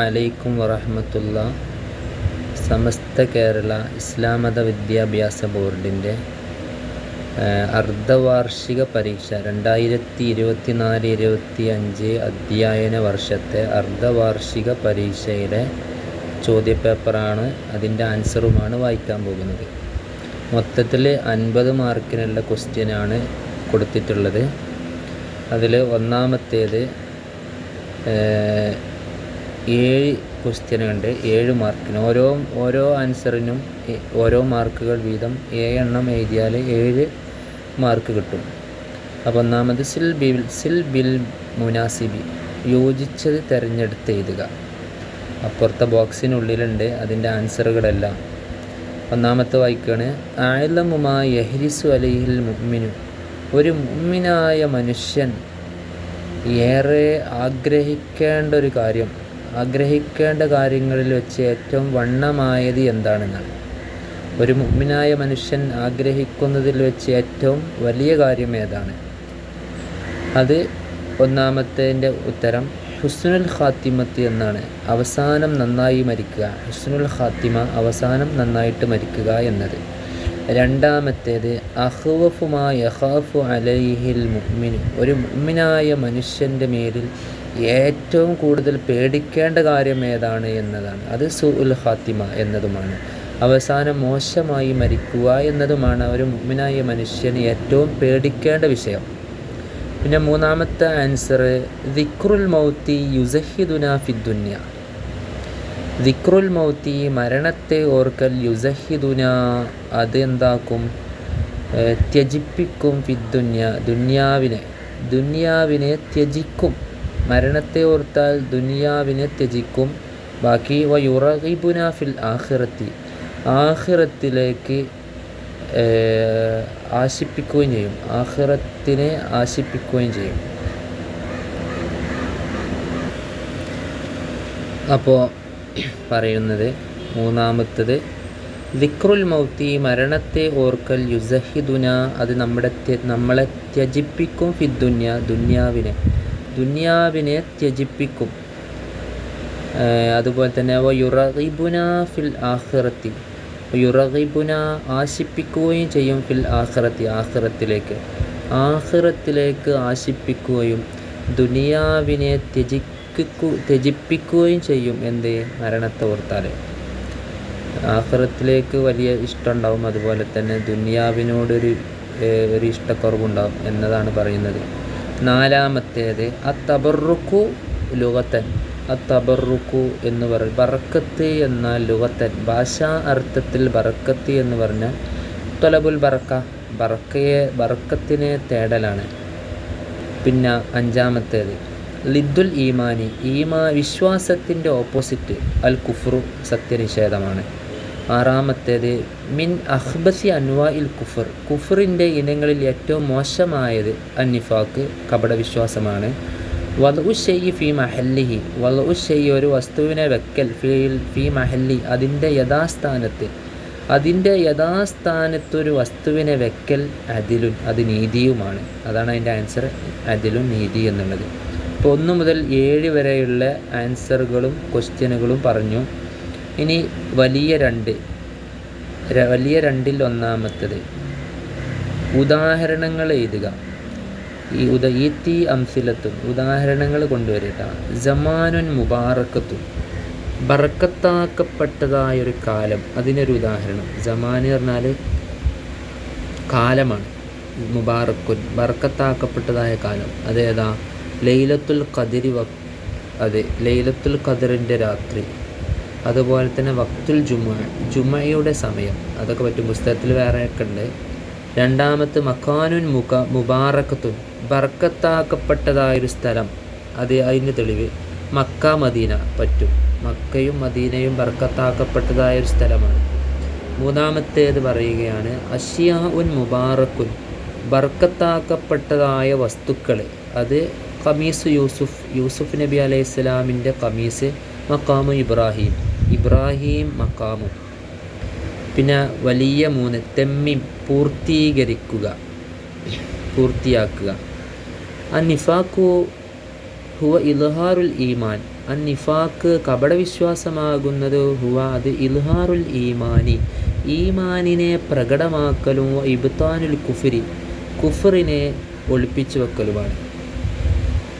അലൈക്കും വറഹമത്തുള്ള. സമസ്ത കേരള ഇസ്ലാമത വിദ്യാഭ്യാസ ബോർഡിന്റെ അർദ്ധവാർഷിക പരീക്ഷ രണ്ടായിരത്തി ഇരുപത്തി നാല് ഇരുപത്തി അഞ്ച് അധ്യയന വർഷത്തെ അർദ്ധവാർഷിക പരീക്ഷയുടെ ചോദ്യപേപ്പറാണ് അതിന്റെ ആൻസറുമാണ് വായിക്കാൻ പോകുന്നത്. മൊത്തത്തിൽ അൻപത് മാർക്കിനുള്ള ക്വസ്റ്റ്യനാണ് കൊടുത്തിട്ടുള്ളത്. അതിൽ ഒന്നാമത്തേത് ഏഴ് ക്വസ്റ്റ്യനുണ്ട് ഏഴ് മാർക്കിന് ഓരോ ഓരോ ആൻസറിനും ഓരോ മാർക്കുകൾ വീതം എണ്ണം എഴുതിയാൽ ഏഴ് മാർക്ക് കിട്ടും. അപ്പോൾ ഒന്നാമത് സിൽ ബിൽ സിൽ ബിൽ മുനാസിബി. യോജിച്ചത് തിരഞ്ഞെടുത്ത് എഴുതുക. അപ്പുറത്തെ ബോക്സിനുള്ളിലുണ്ട് അതിന്റെ ആൻസറുകളെല്ലാം ഒന്നാമത്തെ വായിക്കുകയാണ് ആയലമുമാ യഹ്രിസു അലൈഹിൽ മുമ്മിനു ഒരു മുമ്മിനായ മനുഷ്യൻ ഏറെ ആഗ്രഹിക്കേണ്ട ഒരു കാര്യം. ആഗ്രഹിക്കേണ്ട കാര്യങ്ങളിൽ വെച്ച് ഏറ്റവും വണ്ണമായത് എന്താണെന്നാണ് ഒരു മുഗ്മിനായ മനുഷ്യൻ ആഗ്രഹിക്കുന്നതിൽ വെച്ച് ഏറ്റവും വലിയ കാര്യം ഏതാണ്? അത് ഒന്നാമത്തേന്റെ ഉത്തരം ഹുസ്നുൽ ഖാത്തിമത്ത് എന്നാണ്. അവസാനം നന്നായി മരിക്കുക ഹുസ്നുൽ ഖാത്തിമ അവസാനം നന്നായിട്ട് മരിക്കുക എന്നത്. രണ്ടാമത്തേത് അഹ്വഫുമാ യഹാഫു അലൈഹിൽ മുഅ്മിൻ ഒരു മുഅ്മിനായ മനുഷ്യന്റെ മേലിൽ ഏറ്റവും കൂടുതൽ പേടിക്കേണ്ട കാര്യം ഏതാണ് എന്നതാണ്. അത് സുഉൽ ഹാത്തിമ എന്നതുമാണ്. അവസാനം മോശമായി മരിക്കുക എന്നതുമാണ് ഒരു മുഅ്മിനായ മനുഷ്യന് ഏറ്റവും പേടിക്കേണ്ട വിഷയം. പിന്നെ മൂന്നാമത്തെ ആൻസർ ദിക്റുൽ മൗത്തി യുസഹിദുന ഫിദ്ദുന്യ ദിക്റുൽ മൗത്തി മരണത്തെ ഓർക്കൽ യുസഹിദുന അത് എന്താക്കും? ത്യജിപ്പിക്കും ഫിദ്ദുന്യ ദുന്യാവിനെ. ദുന്യാവിനെ ത്യജിക്കും. മരണത്തെ ഓർത്താൽ ദുനിയാവിനെ ത്യജിക്കും. ബാക്കി വയുറഹിബുന ഫിൽ ആഹിറത്തി ആഹിറത്തിലേക്ക് ആശിപ്പിക്കുകയും ചെയ്യും. ആഹിറത്തിനെ ആശിപ്പിക്കുകയും ചെയ്യും. അപ്പോൾ പറയുന്നത് മൂന്നാമത്തത്. ദിക്രുൽ മൗത്തി മരണത്തെ ഓർക്കൽ യുസഹിദുന അത് നമ്മുടെ നമ്മളെ ത്യജിപ്പിക്കും ഫിദ്ദുന്യ ദുന്യാവിനെ. ദുന്യാവിനെ ത്യജിപ്പിക്കും. അതുപോലെ തന്നെ യുറഹിബുന ഫിൽ ആഹ്റത്തി യുറഹിബുന ആശിപ്പിക്കുകയും ചെയ്യും ഫിൽ ആഹ്റത്തി ആഹ്റത്തിലേക്ക് ആഹ്റത്തിലേക്ക് ആശിപ്പിക്കുകയും ദുനിയാവിനെ ത്യജിക്കു ത്യജിപ്പിക്കുകയും ചെയ്യും എന്ത്? മരണത്തെ ഓർത്താൽ ആഹ്റത്തിലേക്ക് വലിയ ഇഷ്ടമുണ്ടാവും. അതുപോലെ തന്നെ ദുനിയാവിനോടൊരു ഒരു ഇഷ്ടക്കുറവുണ്ടാവും എന്നതാണ് പറയുന്നത്. നാലാമത്തേത് അത്തബറുക്കു ലുഗത്തൻ അത്തബറുക്കു എന്ന് പറയും ബറക്കത്ത് എന്നാൽ ലുഗത്തൻ ഭാഷാ അർത്ഥത്തിൽ ബറക്കത്ത് എന്ന് പറഞ്ഞാൽ തൊലബുൽ ബറക്ക ബറക്കയെ ബറക്കത്തിനെ തേടലാണ്. പിന്നെ അഞ്ചാമത്തേത് ലിദ്ദുൽ ഈമാനി. ഈമാ വിശ്വാസത്തിന്റെ ഓപ്പോസിറ്റ് അൽ കുഫ്രു സത്യനിഷേധമാണ്. ആറാമത്തേത് മിൻ അഹ്ബസി അൻവാ ഇൽ കുഫർ. കുഫറിന്റെ ഇനങ്ങളിൽ ഏറ്റവും മോശമായത് അന്നിഫാക്ക് കപടവിശ്വാസമാണ്. വലു ഷെയ്യ് ഫി മഹല്ലിഹി വലു ഷെയ്യ് ഒരു വസ്തുവിനെ വെക്കൽ ഫീൽ ഫി മഹല്ലി അതിന്റെ യഥാസ്ഥാനത്ത് അതിന്റെ യഥാസ്ഥാനത്തൊരു വസ്തുവിനെ വെക്കൽ അതിലുൻ അത് നീതിയുമാണ്. അതാണ് അതിന്റെ ആൻസർ അതിലും നീതി എന്നുള്ളത്. ഇപ്പോൾ ഒന്ന് മുതൽ ഏഴ് വരെയുള്ള ആൻസറുകളും ക്വസ്റ്റ്യനുകളും പറഞ്ഞു. ഇനി വലിയ രണ്ട് വലിയ രണ്ടിൽ ഒന്നാമത്തത്. ഉദാഹരണങ്ങൾ എഴുതുക. ഈ ഉദ ഈ തീ അംസിലത്തും ഉദാഹരണങ്ങൾ കൊണ്ടുവരിക ജമാനുൻ മുബാറക്കത്തും ബറക്കത്താക്കപ്പെട്ടതായൊരു കാലം. അതിനൊരു ഉദാഹരണം. ജമാൻ പറഞ്ഞാൽ കാലമാണ്. മുബാറക്കുൻ ബറക്കത്താക്കപ്പെട്ടതായ കാലം. അതേതാ ലൈലത്തുൽ ഖദിരി വ അതെ ലൈലത്തുൽ ഖദറിന്റെ രാത്രി. അതുപോലെ തന്നെ വക്തുൽ ജുമ ജുമയുടെ സമയം അതൊക്കെ പറ്റും. പുസ്തകത്തിൽ വേറെ ഒക്കെ ഉണ്ട്. രണ്ടാമത്തെ മക്കാനുൻ മുഖ മുബാറക്കത്തുൻ ബർക്കത്താക്കപ്പെട്ടതായൊരു സ്ഥലം. അത് അതിന് തെളിവ്. മക്ക മദീന പറ്റും. മക്കയും മദീനയും ബർക്കത്താക്കപ്പെട്ടതായൊരു സ്ഥലമാണ്. മൂന്നാമത്തേത് പറയുകയാണ് അഷിയ ഉൻ മുബാറക്കുൻ ബർക്കത്താക്കപ്പെട്ടതായ വസ്തുക്കൾ. അത് കമീസ് യൂസുഫ് യൂസുഫ് നബി അലൈഹി സ്വലാമിന്റെ കമീസ് മക്കാമു ഇബ്രാഹിം. ഇബ്രാഹിം മക്കാമും. പിന്നെ വലിയ മൂന്ന് തെമ്മിം പൂർത്തീകരിക്കുക പൂർത്തിയാക്കുക. അന്നിഫാക്കു നിഫാക്കു ഹുവ ഇൽഹാറുൽ ഈമാൻ. അൻ നിഫാക്ക് കപടവിശ്വാസമാകുന്നത് ഹുവ അത് ഇൽഹാറുൽ ഈമാനി. ഈമാനിനെ പ്രകടമാക്കലും ഇബ്താനുൽ കുഫിരി കുഫറിനെ ഒളിപ്പിച്ചു വെക്കലുമാണ്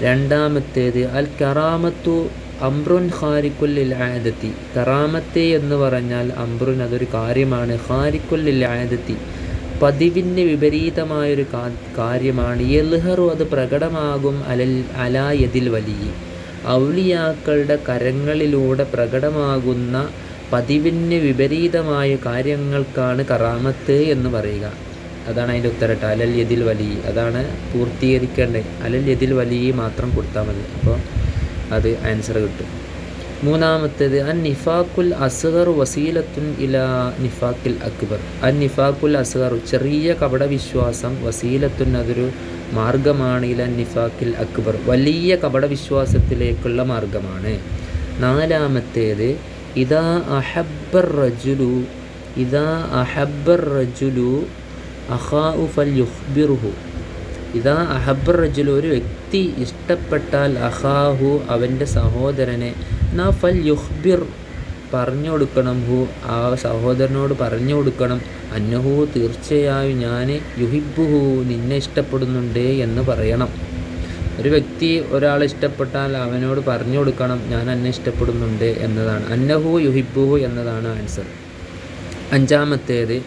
രണ്ടാമത്തേത് അൽ കറാമത്തു അംറുൻ ഖാരിക്കുല്ലിൽ ആയതെത്തി കറാമത്തെ എന്ന് പറഞ്ഞാൽ അംറുൻ അതൊരു കാര്യമാണ്. ഖാരിക്കുല്ലിൽ ആയതെത്തി പതിവിന് വിപരീതമായൊരു കാര്യമാണ്. യൽഹറു അത് പ്രകടമാകും അലൽ അലായതിൽ വലിയ. ഔലിയാക്കളുടെ കരങ്ങളിലൂടെ പ്രകടമാകുന്ന പതിവിന് വിപരീതമായ കാര്യങ്ങൾക്കാണ് കറാമത്ത് എന്ന് പറയുക. അതാണ് അതിന്റെ ഉത്തരട്ട. അലൽ യതിൽ വലിയ. അതാണ് പൂർത്തീകരിക്കേണ്ടത്. അലൽ യതിൽ വലിയ മാത്രം കൊടുത്താൽ മതി. അപ്പോൾ അത് ആൻസർ കിട്ടും. മൂന്നാമത്തേത് അൻ നിഫാക്കുൽ അസ്ഹർ വസീലത്തുൻ ഇല നിഫാക്കിൽ അക്ബർ. അൻ നിഫാക്കുൽ അസ്ഹർ ചെറിയ കപടവിശ്വാസം വസീലത്തുൻ അതൊരു മാർഗമാണ് ഇല നിഫാക്കിൽ അക്ബർ. വലിയ കപടവിശ്വാസത്തിലേക്കുള്ള മാർഗമാണ്. നാലാമത്തേത് ഇതാ അഹബ്ബർ റജുലു ഇതാ അഹബ്ബർ റജുലു അഹാഉ ഫൽ യുഹ്ബിറുഹു ഇതാ അഹബർ റജുലു ഒരു വ്യക്തി ഇഷ്ടപ്പെട്ടാൽ അഹാഹു അവന്റെ സഹോദരനെ. നാ ഫൽ യുഹ്ബിർ പറഞ്ഞു കൊടുക്കണം ഹു ആ സഹോദരനോട് പറഞ്ഞു കൊടുക്കണം അന്നഹു തീർച്ചയായും ഞാൻ യുഹിബുഹു നിന്നെ ഇഷ്ടപ്പെടുന്നുണ്ട് എന്ന് പറയണം. ഒരു വ്യക്തി ഒരാളെ ഇഷ്ടപ്പെട്ടാൽ അവനോട് പറഞ്ഞു കൊടുക്കണം ഞാൻ എന്നെ ഇഷ്ടപ്പെടുന്നുണ്ട് എന്നതാണ്. അന്നഹു യുഹിബുഹു എന്നതാണ് ആൻസർ. അഞ്ചാമത്തേത്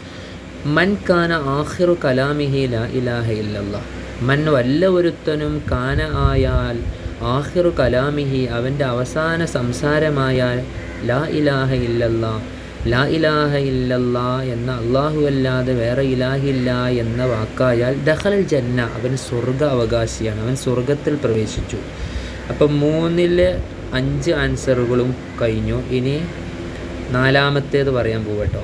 മൻ കാന ആഹിറു കലാമിഹി ലാ ഇലാഹ ഇല്ലല്ലാ. മൻ വല്ല ഒരുത്തനും കാന ആയാൽ ആഹിറു കലാമിഹി അവന്റെ അവസാന സംസാരമായാൽ ലാ ഇലാഹ ഇല്ലല്ലാ ലാ ഇലാഹ ഇല്ലല്ലാ എന്ന അള്ളാഹു അല്ലാതെ വേറെ ഇലാഹില്ല എന്ന വാക്കായാൽ ദഹൽ ജന്ന അവൻ സ്വർഗ അവകാശിയാണ് അവൻ സ്വർഗത്തിൽ പ്രവേശിച്ചു. അപ്പം മൂന്നിലെ അഞ്ച് ആൻസറുകളും കഴിഞ്ഞു. ഇനി നാലാമത്തേത് പറയാൻ പോകട്ടോ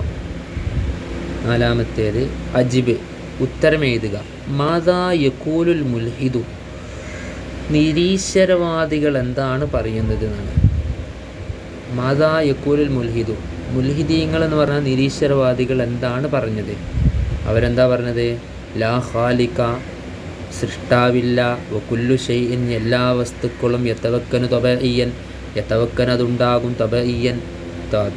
നാലാമത്തേത് അജിബ് ഉത്തരം എഴുതുക. മാതാ യക്കൂലുൽ മുൽഹിദു. നിരീശ്വരവാദികൾ എന്താണ് പറയുന്നത് എന്നാണ് മാതാ യക്കൂലുൽ മുൽഹിദു. മുൽഹിദീങ്ങൾ എന്ന് പറഞ്ഞാൽ നിരീശ്വരവാദികൾ എന്താണ് പറഞ്ഞത്? അവരെന്താ പറഞ്ഞത്? ലാ ഖാലിക്ക സൃഷ്ടാവില്ല വക്കുല്ലു ഷെയ്യൻ എല്ലാ വസ്തുക്കളും യത്തവക്കന് തൊബയ്യൻ യത്തവക്കനതുണ്ടാകും തൊബ ഇയ്യൻ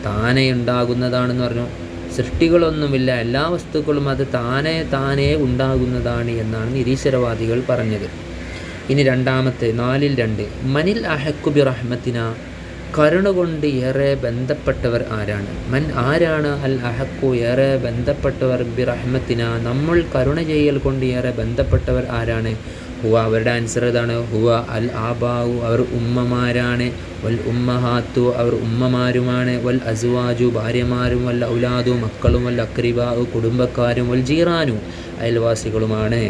താനെ ഉണ്ടാകുന്നതാണെന്ന് പറഞ്ഞു. സൃഷ്ടികളൊന്നുമില്ല. എല്ലാ വസ്തുക്കളും അത് താനെ താനെ ഉണ്ടാകുന്നതാണ് എന്നാണ് നിരീശ്വരവാദികൾ പറഞ്ഞത്. ഇനി രണ്ടാമത്തെ നാലിൽ രണ്ട്. മനിൽ അഹക്കുബി റഹ്മത്തിന. കരുണ കൊണ്ട് ഏറെ ബന്ധപ്പെട്ടവർ ആരാണ്? മൻ ആരാണ് അൽ അഹക്കു ഏറെ ബന്ധപ്പെട്ടവർ ബി റഹ്മത്തിന? നമ്മൾ കരുണ ചെയ്യൽ കൊണ്ട് ഏറെ ബന്ധപ്പെട്ടവർ ആരാണ്? ഹുവ അവരുടെ ആൻസർ ഇതാണ് ഹുവ അൽ ആബാവു അവർ ഉമ്മമാരാണ്. വൽ ഉമ്മഹാത്തു അവർ ഉമ്മമാരുമാണ്. വൽ അസുവാജു ഭാര്യമാരും വൽ ഔലാദു മക്കളും വൽ അക്രിബാവു കുടുംബക്കാരും വൽ ജീറാനു അയൽവാസികളുമാണ്.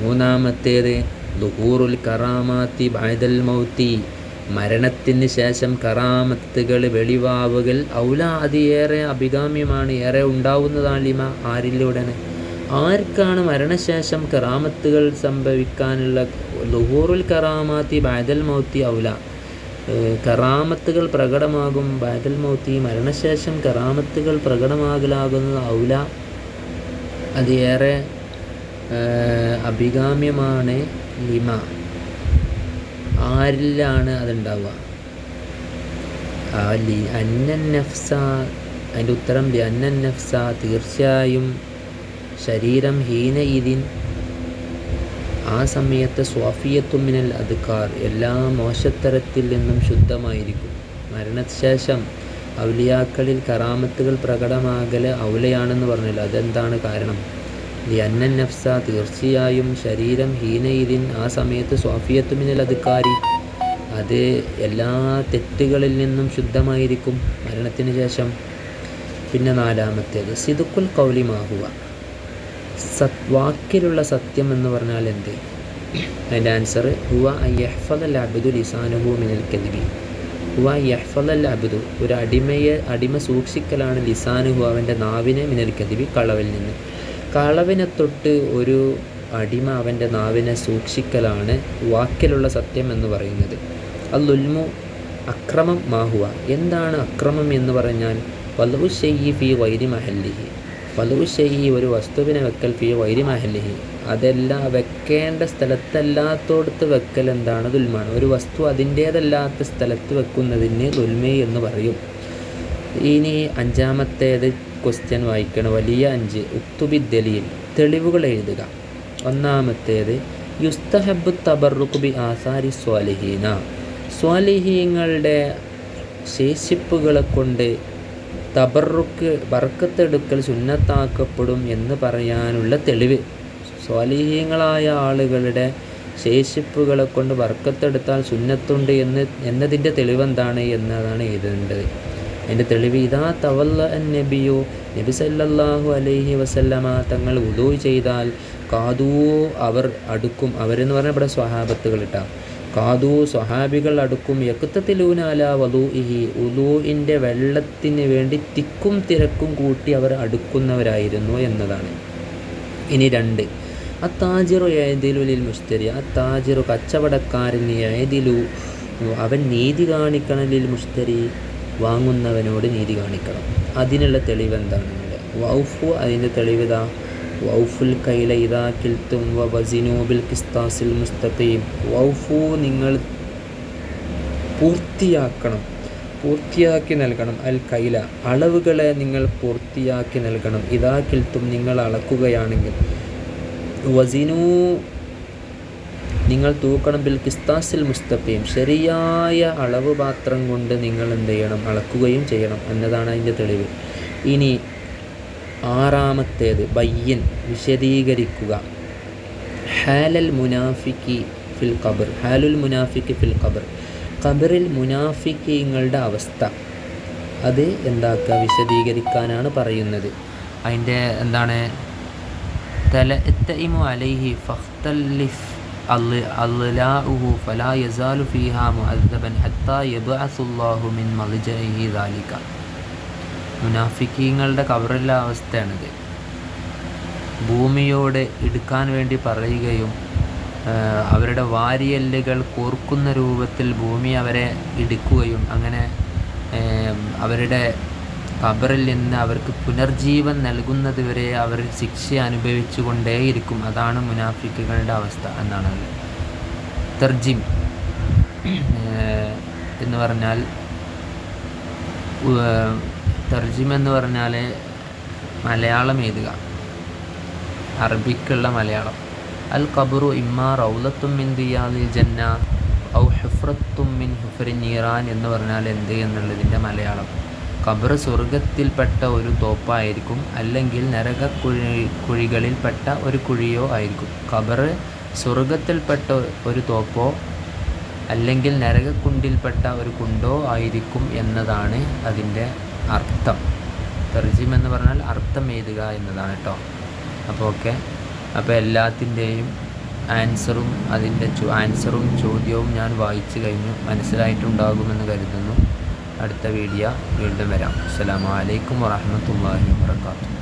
മൂന്നാമത്തേത് ദുഹൂറുൽ കറാമാത്തി ബൈദൽ മൗത്തി. മരണത്തിന് ശേഷം കറാമത്തുകൾ വെളിവാവുകൾ ഔലാദി ഏറെ അഭികാമ്യമാണ് ഏറെ ഉണ്ടാവുന്നതാണ് ലിമ. ആരിലൂടെയാണ്? ആർക്കാണ് മരണശേഷം കറാമത്തുകൾ സംഭവിക്കാനുള്ള ലുഹൂറുൽ കറാമാത്തി ബാദൽ മൗത്തി ഔല? കറാമത്തുകൾ പ്രകടമാകും ബാദൽ മൗത്തി മരണശേഷം കറാമത്തുകൾ പ്രകടമാകലാകുന്നത് ഔല? അത് ഏറെ അഭികാമ്യമാണ് ലിമ. ആരിലാണ് അതുണ്ടാവുക? അന്നൻ നഫ്സ അതിന്റെ ഉത്തരം അന്നൻ നഫ്സ തീർച്ചയായും ശരീരം ഹീന ഇതിൻ ആ സമയത്ത് സ്വാഫിയത്തുമിനൽ അദ്ക്കാർ എല്ലാ മോശത്തരത്തിൽ നിന്നും ശുദ്ധമായിരിക്കും. മരണശേഷം ഔലിയാക്കളിൽ കറാമത്തുകൾ പ്രകടമാകൽ ഔലയാണെന്ന് പറഞ്ഞല്ലോ. അതെന്താണ് കാരണം? ഈ അന്നൻ നഫ്സ തീർച്ചയായും ശരീരം ഹീനയിലിൻ ആ സമയത്ത് സ്വാഫിയത്തുമിനൽ അധികാരി അത് എല്ലാ തെറ്റുകളിൽ നിന്നും ശുദ്ധമായിരിക്കും മരണത്തിന് ശേഷം. പിന്നെ നാലാമത്തേത് സിദുക്കുൽ കൗലിമാഹുവ സത് വാക്കിലുള്ള സത്യം എന്ന് പറഞ്ഞാൽ എന്ത്? അതിന്റെ ആൻസർ ഹുവ യഹ്ഫദൽ അബ്ദു ലിസാനുഹു മിനൽ ഹുവ യഹ്ഫദൽ അബിദു ഒരു അടിമയെ അടിമ സൂക്ഷിക്കലാണ് ലിസാനുഹു അവന്റെ നാവിനെ മിനൽ കളവിൽ നിന്ന്. കളവിനെ തൊട്ട് ഒരു അടിമ അവന്റെ നാവിനെ സൂക്ഷിക്കലാണ് വാക്കിലുള്ള സത്യം എന്ന് പറയുന്നത്. അല്ലുൽമു അക്രമം മാഹുവ എന്താണ് അക്രമം എന്ന് പറഞ്ഞാൽ? വലു ഷെയ്യി ഫി വൈരി മഹല്ലിഹി. വലു ഷെയ്യി ഒരു വസ്തുവിനെ വെക്കൽ ഫിയ വൈരി മഹല്ലിഹി അതെല്ലാം വെക്കേണ്ട സ്ഥലത്തല്ലാത്തോടത്ത് വെക്കൽ എന്താണ് ദുൽമാണ്. ഒരു വസ്തു അതിന്റേതല്ലാത്ത സ്ഥലത്ത് വെക്കുന്നതിന് ദുൽമ എന്ന് പറയും. ഇനി അഞ്ചാമത്തേത് ക്വസ്റ്റ്യൻ വായിക്കണം. വലിയ അഞ്ച്. ഉക്തുബി ദലീൽ. തെളിവുകൾ എഴുതുക. ഒന്നാമത്തേത് യുസ്തഹബ് തബറുഖ് ബി ആസാരി സ്വാലിഹീന. സ്വാലിഹീങ്ങളുടെ ശേഷിപ്പുകളെ കൊണ്ട് തബറുക്ക് ബർക്കത്തെടുക്കൽ സുന്നത്താക്കപ്പെടും എന്ന് പറയാനുള്ള തെളിവ്. സ്വലീഹീങ്ങളായ ആളുകളുടെ ശേഷിപ്പുകളെ കൊണ്ട് വർക്കത്തെടുത്താൽ സുന്നത്തുണ്ട് എന്ന് എന്നതിന്റെ തെളിവെന്താണ് എന്നതാണ് എഴുതേണ്ടത്. അതിന്റെ തെളിവ് ഇതാ തവല്ല നബിയോ നബി സല്ലല്ലാഹു അലൈഹി വസല്ലമ തങ്ങൾ ഉദോയ് ചെയ്താൽ കാതൂ അവർ അടുക്കും. അവരെന്ന് പറഞ്ഞാൽ ഇവിടെ സ്വഹാബത്തുകൾ ഇട്ടാ. കാതൂ സ്വഹാബികൾ അടുക്കും യക്തത്തിലൂനാല വധു ഇഹി ഉദൂഇന്റെ വെള്ളത്തിന് വേണ്ടി തിക്കും തിരക്കും കൂട്ടി അവർ അടുക്കുന്നവരായിരുന്നു എന്നതാണ്. ഇനി രണ്ട്. ആ താജിറു ഏതിലുലിൽ മുസ്തരി ആ താജിറു കച്ചവടക്കാരൻ ഏതിലു അവൻ നീതി കാണിക്കണലിൽ മുസ്തരി വാങ്ങുന്നവനോട് നീതി കാണിക്കണം. അതിനുള്ള തെളിവ് എന്താണ് വൗഫു അതിന്റെ തെളിവ് ഇതാ. വൗഫുൽ കൈല ഇതാ കിൽത്തും വ വസിനൂബിൽ കിസ്താസിൽ മുസ്തഖീം. വൗഫു നിങ്ങൾ പൂർത്തിയാക്കണം പൂർത്തിയാക്കി നൽകണം. അൽ കൈല അളവുകളെ നിങ്ങൾ പൂർത്തിയാക്കി നൽകണം. ഇതാ കിൽത്തും നിങ്ങൾ അളക്കുകയാണെങ്കിൽ. വസിനു നിങ്ങൾ തൂക്കണം. ബിൽ കിസ്താസിൽ മുസ്തഫയും ശരിയായ അളവ് പാത്രം കൊണ്ട് നിങ്ങൾ എന്ത് ചെയ്യണം? അളക്കുകയും ചെയ്യണം. എന്നതാണ് അതിന്റെ തെളിവ്. ഇനി ആറാമത്തേത് ബയ്യൻ വിശദീകരിക്കുക. ഹാലൽ മുനാഫിക്കി ഫിൽ ഖബർ ഹാലുൽ മുനാഫിക്കി ഫിൽ ഖബർ. ഖബറിൽ മുനാഫിക്കിങ്ങളുടെ അവസ്ഥ. അത് എന്താക്കുക? വിശദീകരിക്കാനാണ് പറയുന്നത്. അതിന്റെ എന്താണ്? തല ഇമു അലൈഹി ഫഖ്തല്ലിഫ് അള്ളാഹു ഫലാ യസാലു ഫീഹാ മുഅദ്ദബൻ ഹത്താ യബ്അസുല്ലാഹു മിൻ മൽജഇഹി ദാലിക. മുനാഫിക്കീങ്ങളുടെ കബറിലെ അവസ്ഥയാണിത്. ഭൂമിയോട് എടുക്കാൻ വേണ്ടി പറയുകയും അവരുടെ വാരിയല്ലുകൾ കോർക്കുന്ന രൂപത്തിൽ ഭൂമി അവരെ ഇടിക്കുകയും അങ്ങനെ അവരുടെ കബറിൽ നിന്ന് അവർക്ക് പുനർജീവൻ നൽകുന്നത് വരെ അവർ ശിക്ഷ അനുഭവിച്ചു കൊണ്ടേയിരിക്കും അതാണ് മുനാഫിക്കുകളുടെ അവസ്ഥ എന്നാണ്. തർജിം എന്ന് പറഞ്ഞാൽ തർജിം എന്ന് പറഞ്ഞാൽ മലയാളം എഴുതുക. അറബിക്കുള്ള മലയാളം. അൽ ഖബറു ഇമ്മ റൗലത്തും മിൻ ദിയാദിൽ ജന്ന ഔ ഹുഫ്രത്തും മിൻ ഹുഫറിൻ നീറാൻ എന്ന് പറഞ്ഞാൽ എന്ത് എന്നുള്ളതിന്റെ മലയാളം. ഖബർ സ്വർഗത്തിൽപ്പെട്ട ഒരു തോപ്പായിരിക്കും അല്ലെങ്കിൽ നരക കുഴി കുഴികളിൽപ്പെട്ട ഒരു കുഴിയോ ആയിരിക്കും. ഖബർ സ്വർഗത്തിൽപ്പെട്ട ഒരു തോപ്പോ അല്ലെങ്കിൽ നരകക്കുണ്ടിൽപ്പെട്ട ഒരു കുണ്ടോ ആയിരിക്കും എന്നതാണ് അതിന്റെ അർത്ഥം. തെർജിം എന്ന് പറഞ്ഞാൽ അർത്ഥം എഴുതുക എന്നതാണ് കേട്ടോ അപ്പോൾ ഓക്കെ. അപ്പോൾ എല്ലാത്തിന്റെയും ആൻസറും അതിന്റെ ആൻസറും ചോദ്യവും ഞാൻ വായിച്ചു കഴിഞ്ഞു. മനസ്സിലായിട്ടുണ്ടാകുമെന്ന് കരുതുന്നു. അടുത്ത വീഡിയോ വീണ്ടും വരാം. അസ്സാം വലൈക്കും വാഹമത്തല്ലാഹി വാത്തു